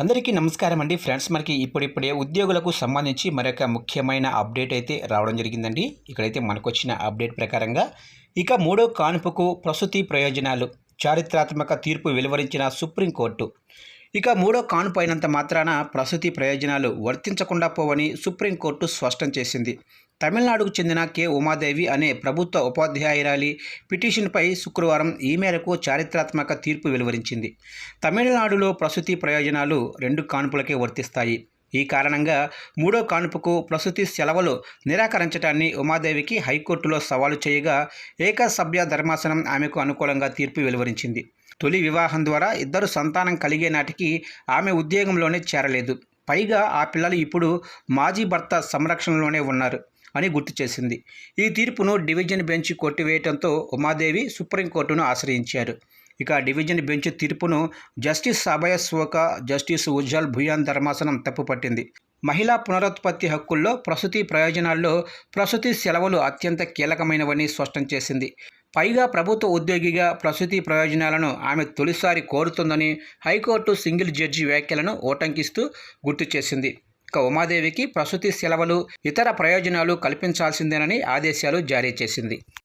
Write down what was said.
అందరికీ నమస్కారం అండి. ఫ్రెండ్స్ మనకి ఇప్పుడిప్పుడే ఉద్యోగులకు సంబంధించి మరొక ముఖ్యమైన అప్డేట్ అయితే రావడం జరిగిందండి. ఇక్కడైతే మనకొచ్చిన అప్డేట్ ప్రకారంగా ఇక మూడో కానుపుకు ప్రసూతి ప్రయోజనాలు చారిత్రాత్మక తీర్పు వెలువరించిన సుప్రీంకోర్టు. ఇక మూడో కానుపు అయినంత మాత్రాన ప్రసూతి ప్రయోజనాలు వర్తించకుండా పోవని సుప్రీంకోర్టు స్పష్టం చేసింది. తమిళనాడుకు చెందిన కె. ఉమాదేవి అనే ప్రభుత్వ ఉపాధ్యాయురాలి పిటిషన్పై శుక్రవారం ఈ మేరకు చారిత్రాత్మక తీర్పు వెలువరించింది. తమిళనాడులో ప్రసూతి ప్రయోజనాలు రెండు కానుపులకే వర్తిస్తాయి. ఈ కారణంగా మూడో కానుపుకు ప్రసూతి సెలవులు నిరాకరించడాన్ని ఉమాదేవికి హైకోర్టులో సవాలు చేయగా ఏకసభ్య ధర్మాసనం ఆమెకు అనుకూలంగా తీర్పు వెలువరించింది. తొలి వివాహం ద్వారా ఇద్దరు సంతానం కలిగే నాటికి ఆమె ఉద్యోగంలోనే చేరలేదు. పైగా ఆ పిల్లలు ఇప్పుడు మాజీ భర్త సంరక్షణలోనే ఉన్నారు అని గుర్తు చేసింది. ఈ తీర్పును డివిజన్ బెంచ్ కొట్టివేయడంతో ఉమాదేవి సుప్రీంకోర్టును ఆశ్రయించారు. ఇక డివిజన్ బెంచ్ తీర్పును జస్టిస్ అభయ శోక జస్టిస్ ఉజ్జల్ భుయాన్ ధర్మాసనం తప్పుపట్టింది మహిళా పునరుత్పత్తి హక్కుల్లో ప్రసూతి ప్రయోజనాల్లో ప్రసూతి సెలవులు అత్యంత కీలకమైనవని స్పష్టం చేసింది. పైగా ప్రభుత్వ ఉద్యోగిగా ప్రసూతి ప్రయోజనాలను ఆమె తొలిసారి కోరుతుందని హైకోర్టు సింగిల్ జడ్జి వ్యాఖ్యలను ఓటంకిస్తూ గుర్తు చేసింది. ఇక ఉమాదేవికి ప్రసూతి సెలవులు ఇతర ప్రయోజనాలు కల్పించాల్సిందేనని ఆదేశాలు జారీ చేసింది.